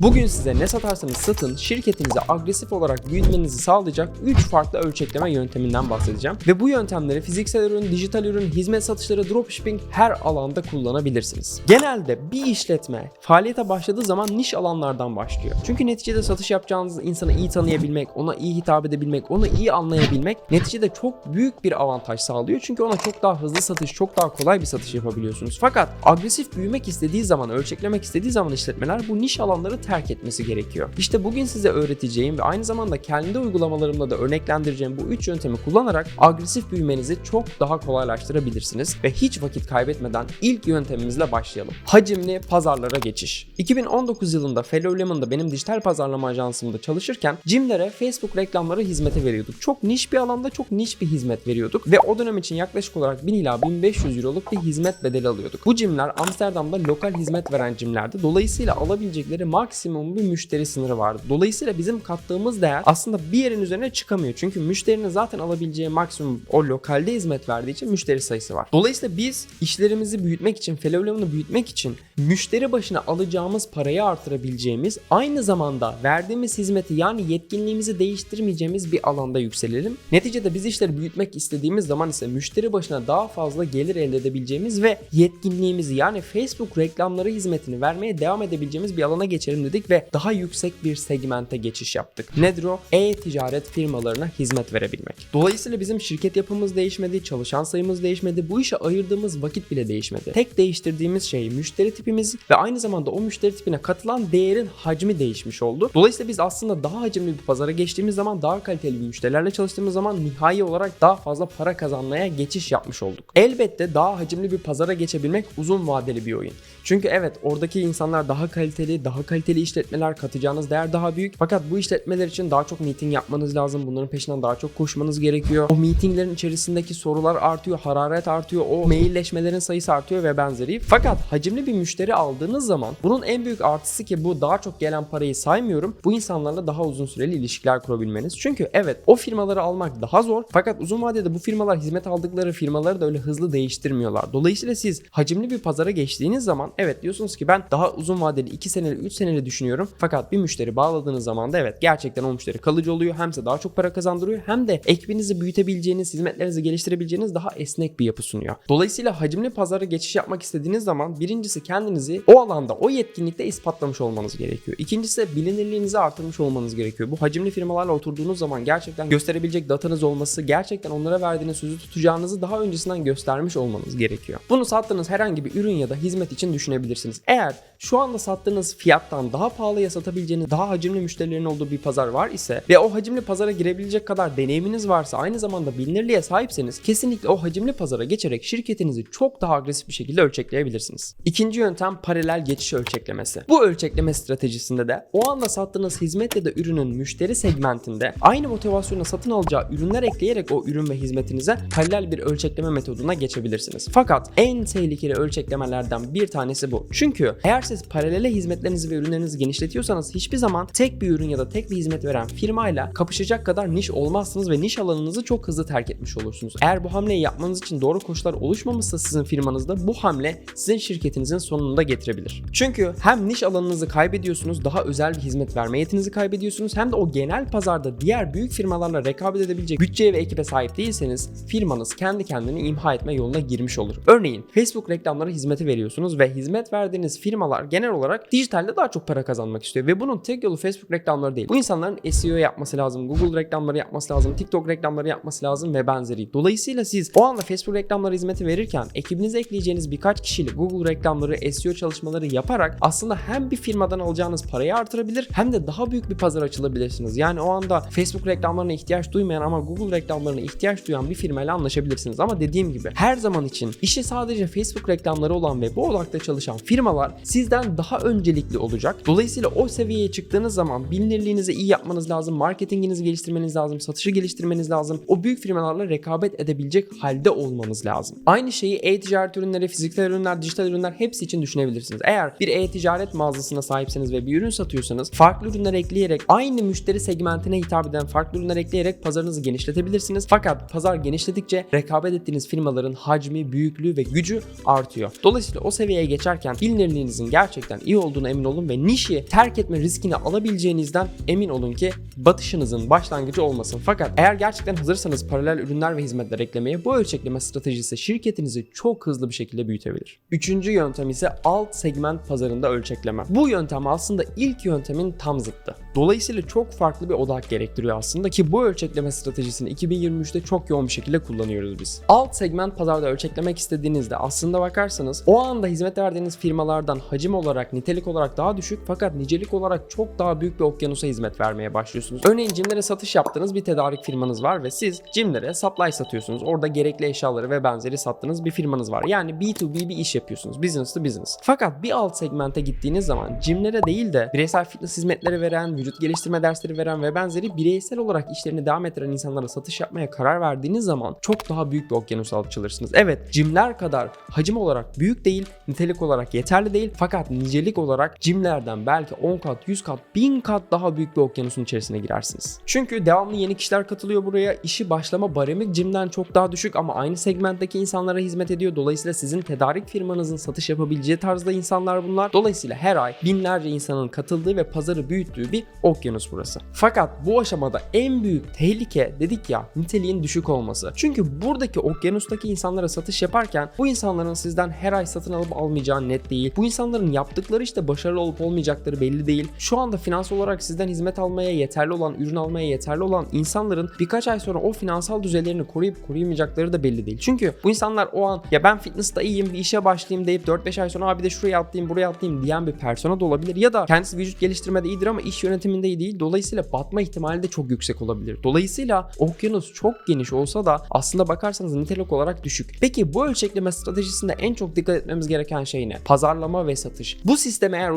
Bugün size ne satarsanız satın şirketinizi agresif olarak büyütmenizi sağlayacak 3 farklı ölçekleme yönteminden bahsedeceğim. Ve bu yöntemleri fiziksel ürün, dijital ürün, hizmet satışları, dropshipping her alanda kullanabilirsiniz. Genelde bir işletme faaliyete başladığı zaman niş alanlardan başlıyor. Çünkü neticede satış yapacağınız insanı iyi tanıyabilmek, ona iyi hitap edebilmek, onu iyi anlayabilmek neticede çok büyük bir avantaj sağlıyor. Çünkü ona çok daha hızlı satış, çok daha kolay bir satış yapabiliyorsunuz. Fakat agresif büyümek istediği zaman, ölçeklemek istediği zaman işletmeler bu niş alanları terk etmesi gerekiyor. İşte bugün size öğreteceğim ve aynı zamanda kendi uygulamalarımda da örneklendireceğim bu 3 yöntemi kullanarak agresif büyümenizi çok daha kolaylaştırabilirsiniz ve hiç vakit kaybetmeden ilk yöntemimizle başlayalım. Hacimli pazarlara geçiş. 2019 yılında Fellow Lemon'da benim dijital pazarlama ajansımda çalışırken Cimlere Facebook reklamları hizmeti veriyorduk. Çok niş bir alanda çok niş bir hizmet veriyorduk ve o dönem için yaklaşık olarak 1000 ila 1500 euroluk bir hizmet bedeli alıyorduk. Bu cimler Amsterdam'da lokal hizmet veren cimlerdi. Dolayısıyla alabilecekleri maksimum bir müşteri sınırı vardı. Dolayısıyla bizim kattığımız değer aslında bir yerin üzerine çıkamıyor. Çünkü müşterinin zaten alabileceği maksimum o lokalde hizmet verdiği için müşteri sayısı var. Dolayısıyla biz işlerimizi büyütmek için, Fellow Lemon'u büyütmek için müşteri başına alacağımız parayı artırabileceğimiz, aynı zamanda verdiğimiz hizmeti yani yetkinliğimizi değiştirmeyeceğimiz bir alanda yükselelim. Neticede biz işleri büyütmek istediğimiz zaman ise müşteri başına daha fazla gelir elde edebileceğimiz ve yetkinliğimizi yani Facebook reklamları hizmetini vermeye devam edebileceğimiz bir alana geçelim dedik ve daha yüksek bir segmente geçiş yaptık. Nedir o? E-ticaret firmalarına hizmet verebilmek. Dolayısıyla bizim şirket yapımız değişmedi, çalışan sayımız değişmedi, bu işe ayırdığımız vakit bile değişmedi. Tek değiştirdiğimiz şey müşteri tipimiz ve aynı zamanda o müşteri tipine katılan değerin hacmi değişmiş oldu. Dolayısıyla biz aslında daha hacimli bir pazara geçtiğimiz zaman daha kaliteli bir müşterilerle çalıştığımız zaman nihai olarak daha fazla para kazanmaya geçiş yapmış olduk. Elbette daha hacimli bir pazara geçebilmek uzun vadeli bir oyun. Çünkü evet oradaki insanlar daha kaliteli, daha kaliteli işletmeler katacağınız değer daha büyük. Fakat bu işletmeler için daha çok meeting yapmanız lazım. Bunların peşinden daha çok koşmanız gerekiyor. O meetinglerin içerisindeki sorular artıyor, hararet artıyor, o mailleşmelerin sayısı artıyor ve benzeri. Fakat hacimli bir müşteri aldığınız zaman bunun en büyük artısı ki bu daha çok gelen parayı saymıyorum. Bu insanlarla daha uzun süreli ilişkiler kurabilmeniz. Çünkü evet o firmaları almak daha zor. Fakat uzun vadede bu firmalar hizmet aldıkları firmaları da öyle hızlı değiştirmiyorlar. Dolayısıyla siz hacimli bir pazara geçtiğiniz zaman evet diyorsunuz ki ben daha uzun vadeli 2 seneli 3 seneli düşünüyorum. Fakat bir müşteri bağladığınız zaman da evet gerçekten o müşteri kalıcı oluyor. Hem size daha çok para kazandırıyor hem de ekibinizi büyütebileceğiniz, hizmetlerinizi geliştirebileceğiniz daha esnek bir yapı sunuyor. Dolayısıyla hacimli pazara geçiş yapmak istediğiniz zaman birincisi kendinizi o alanda, o yetkinlikte ispatlamış olmanız gerekiyor. İkincisi bilinirliğinizi artırmış olmanız gerekiyor. Bu hacimli firmalarla oturduğunuz zaman gerçekten gösterebilecek datanız olması, gerçekten onlara verdiğiniz sözü tutacağınızı daha öncesinden göstermiş olmanız gerekiyor. Bunu sattığınız herhangi bir ürün ya da hizmet için düşünebilirsiniz. Eğer şu anda sattığınız fiyattan daha pahalıya satabileceğiniz, daha hacimli müşterilerin olduğu bir pazar var ise ve o hacimli pazara girebilecek kadar deneyiminiz varsa aynı zamanda bilinirliğe sahipseniz kesinlikle o hacimli pazara geçerek şirketinizi çok daha agresif bir şekilde ölçekleyebilirsiniz. İkinci yöntem paralel geçiş ölçeklemesi. Bu ölçekleme stratejisinde de o anda sattığınız hizmet ya da ürünün müşteri segmentinde aynı motivasyonla satın alacağı ürünler ekleyerek o ürün ve hizmetinize paralel bir ölçekleme metoduna geçebilirsiniz. Fakat en tehlikeli ölçeklemelerden bir tanesi bu. Çünkü eğer siz paralele hizmetlerinizi ve ürünlerinizi genişletiyorsanız hiçbir zaman tek bir ürün ya da tek bir hizmet veren firmayla kapışacak kadar niş olmazsınız ve niş alanınızı çok hızlı terk etmiş olursunuz. Eğer bu hamleyi yapmanız için doğru koşullar oluşmamışsa sizin firmanızda bu hamle sizin şirketinizin sonunda getirebilir. Çünkü hem niş alanınızı kaybediyorsunuz, daha özel bir hizmet verme yetinizi kaybediyorsunuz hem de o genel pazarda diğer büyük firmalarla rekabet edebilecek bütçeye ve ekibe sahip değilseniz firmanız kendi kendini imha etme yoluna girmiş olur. Örneğin Facebook reklamları hizmeti veriyorsunuz ve hizmet verdiğiniz firmalar genel olarak dijitalde daha çok para kazanmak istiyor ve bunun tek yolu Facebook reklamları değil. Bu insanların SEO yapması lazım, Google reklamları yapması lazım, TikTok reklamları yapması lazım ve benzeri. Dolayısıyla siz o anda Facebook reklamları hizmeti verirken ekibinize ekleyeceğiniz birkaç kişiyle Google reklamları, SEO çalışmaları yaparak aslında hem bir firmadan alacağınız parayı artırabilir hem de daha büyük bir pazar açılabilirsiniz. Yani o anda Facebook reklamlarına ihtiyaç duymayan ama Google reklamlarına ihtiyaç duyan bir firmayla anlaşabilirsiniz. Ama dediğim gibi her zaman için işi sadece Facebook reklamları olan ve bu odakta çalışan firmalar sizden daha öncelikli olacak. Dolayısıyla o seviyeye çıktığınız zaman bilinirliğinizi iyi yapmanız lazım, marketinginizi geliştirmeniz lazım, satışı geliştirmeniz lazım. O büyük firmalarla rekabet edebilecek halde olmanız lazım. Aynı şeyi e-ticaret ürünleri, fiziksel ürünler, dijital ürünler hepsi için düşünebilirsiniz. Eğer bir e-ticaret mağazasına sahipseniz ve bir ürün satıyorsanız farklı ürünler ekleyerek aynı müşteri segmentine hitap eden farklı ürünler ekleyerek pazarınızı genişletebilirsiniz. Fakat pazar genişledikçe rekabet ettiğiniz firmaların hacmi, büyüklüğü ve gücü artıyor. Dolayısıyla o seviyeye geçerken bilinirliğinizin gerçekten iyi olduğuna emin olun ve nişi terk etme riskini alabileceğinizden emin olun ki batışınızın başlangıcı olmasın. Fakat eğer gerçekten hazırsanız paralel ürünler ve hizmetler eklemeye bu ölçekleme stratejisi şirketinizi çok hızlı bir şekilde büyütebilir. Üçüncü yöntem ise alt segment pazarında ölçekleme. Bu yöntem aslında ilk yöntemin tam zıttı. Dolayısıyla çok farklı bir odak gerektiriyor aslında ki bu ölçekleme stratejisini 2023'te çok yoğun bir şekilde kullanıyoruz biz. Alt segment pazarda ölçeklemek istediğinizde aslında bakarsanız o anda hizmet verdiğiniz firmalardan hacim olarak, nitelik olarak daha düşük fakat nicelik olarak çok daha büyük bir okyanusa hizmet vermeye başlıyorsunuz. Örneğin cimlere satış yaptığınız bir tedarik firmanız var ve siz cimlere supply satıyorsunuz. Orada gerekli eşyaları ve benzeri sattığınız bir firmanız var. Yani B2B bir iş yapıyorsunuz. Business to business. Fakat bir alt segmente gittiğiniz zaman cimlere değil de bireysel fitness hizmetleri veren, vücut geliştirme dersleri veren ve benzeri bireysel olarak işlerini devam ettiren insanlara satış yapmaya karar verdiğiniz zaman çok daha büyük bir okyanusa açılırsınız. Evet cimler kadar hacim olarak büyük değil, nitelik olarak yeterli değil fakat nicelik olarak cimlerden belki 10 kat, 100 kat, 1000 kat daha büyük bir okyanusun içerisine girersiniz. Çünkü devamlı yeni kişiler katılıyor buraya. İşi başlama baremi cimden çok daha düşük ama aynı segmentteki insanlara hizmet ediyor. Dolayısıyla sizin tedarik firmanızın satış yapabileceği tarzda insanlar bunlar. Dolayısıyla her ay binlerce insanın katıldığı ve pazarı büyüttüğü bir okyanus burası. Fakat bu aşamada en büyük tehlike dedik ya niteliğin düşük olması. Çünkü buradaki okyanustaki insanlara satış yaparken bu insanların sizden her ay satın alıp almayacağı net değil. Bu insanların yaptıkları işte başarılı olup olmayacakları belli değil. Şu anda finans olarak sizden hizmet almaya yeterli olan, ürün almaya yeterli olan insanların birkaç ay sonra o finansal düzeylerini koruyup koruyamayacakları da belli değil. Çünkü bu insanlar o an ya ben fitness'ta iyiyim bir işe başlayayım deyip 4-5 ay sonra abi de şuraya atlayayım buraya atlayayım diyen bir persona da olabilir. Ya da kendisi vücut geliştirmede iyidir ama iş yönetiminde iyi değil. Dolayısıyla batma ihtimali de çok yüksek olabilir. Dolayısıyla okyanus çok geniş olsa da aslında bakarsanız nitelik olarak düşük. Peki bu ölçekleme stratejisinde en çok dikkat etmemiz gereken şey ne? Pazarlama ve satış. Bu sistemi eğer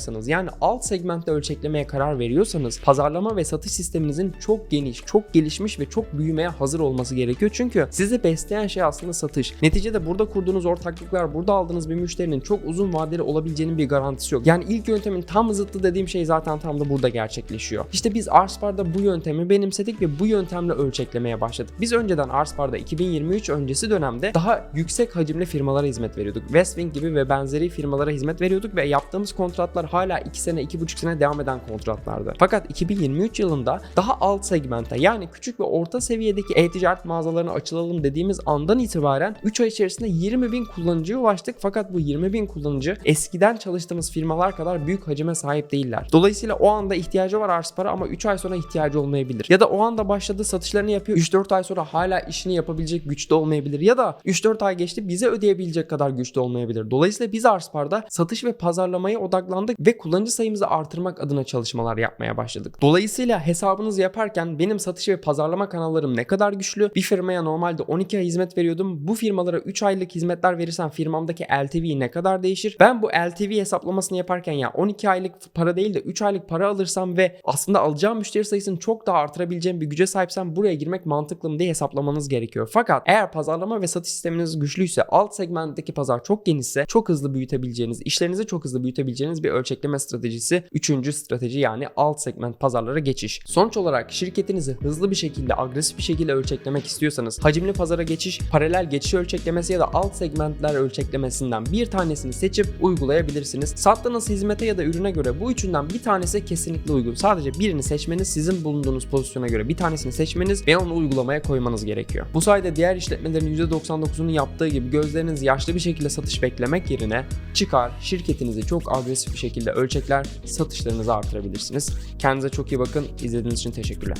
uygulayacaksanız yani alt segmentte ölçeklemeye karar veriyorsanız pazarlama ve satış sisteminizin çok geniş, çok gelişmiş ve çok büyümeye hazır olması gerekiyor. Çünkü sizi besleyen şey aslında satış. Neticede burada kurduğunuz ortaklıklar, burada aldığınız bir müşterinin çok uzun vadeli olabileceğinin bir garantisi yok. Yani ilk yöntemin tam zıttı dediğim şey zaten tam da burada gerçekleşiyor. İşte biz Arspar'da bu yöntemi benimsedik ve bu yöntemle ölçeklemeye başladık. Biz önceden Arspar'da 2023 öncesi dönemde daha yüksek hacimli firmalara hizmet veriyorduk. Westwing gibi ve benzeri firmalara hizmet veriyorduk ve yaptığımız kontratlar hala 2 sene, 2,5 sene devam eden kontratlardı. Fakat 2023 yılında daha alt segmente yani küçük ve orta seviyedeki e-ticaret mağazalarına açılalım dediğimiz andan itibaren 3 ay içerisinde 20 bin kullanıcıya ulaştık. Fakat bu 20 bin kullanıcı eskiden çalıştığımız firmalar kadar büyük hacime sahip değiller. Dolayısıyla o anda ihtiyacı var Arspara ama 3 ay sonra ihtiyacı olmayabilir. Ya da o anda başladığı satışlarını yapıyor 3-4 ay sonra hala işini yapabilecek güçte olmayabilir. Ya da 3-4 ay geçti bize ödeyebilecek kadar güçlü olmayabilir. Dolayısıyla biz Arspar'da satış ve pazarlamaya odaklandık ve kullanıcı sayımızı artırmak adına çalışmalar yapmaya başladık. Dolayısıyla hesabınızı yaparken benim satış ve pazarlama kanallarım ne kadar güçlü? Bir firmaya normalde 12 ay hizmet veriyordum. Bu firmalara 3 aylık hizmetler verirsem firmamdaki LTV ne kadar değişir? Ben bu LTV hesaplamasını yaparken ya 12 aylık para değil de 3 aylık para alırsam ve aslında alacağım müşteri sayısını çok daha artırabileceğim bir güce sahipsem buraya girmek mantıklı mı diye hesaplamanız gerekiyor. Fakat eğer pazarlama ve satış sisteminiz güçlüyse alt segmentteki pazar çok genişse çok hızlı büyütebileceğiniz, işlerinizi çok hızlı büyütebileceğiniz bir ölçekleme stratejisi. Üçüncü strateji yani alt segment pazarlara geçiş. Sonuç olarak şirketinizi hızlı bir şekilde, agresif bir şekilde ölçeklemek istiyorsanız hacimli pazara geçiş, paralel geçiş ölçeklemesi ya da alt segmentler ölçeklemesinden bir tanesini seçip uygulayabilirsiniz. Sattığınız hizmete ya da ürüne göre bu üçünden bir tanesi kesinlikle uygun. Sadece birini seçmeniz sizin bulunduğunuz pozisyona göre bir tanesini seçmeniz ve onu uygulamaya koymanız gerekiyor. Bu sayede diğer işletmelerin %99'unu yaptığı gibi gözleriniz yaşlı bir şekilde satış beklemek yerine çıkar şirketinizi çok agresif bir şekilde ölçekler satışlarınızı artırabilirsiniz. Kendinize çok iyi bakın. İzlediğiniz için teşekkürler.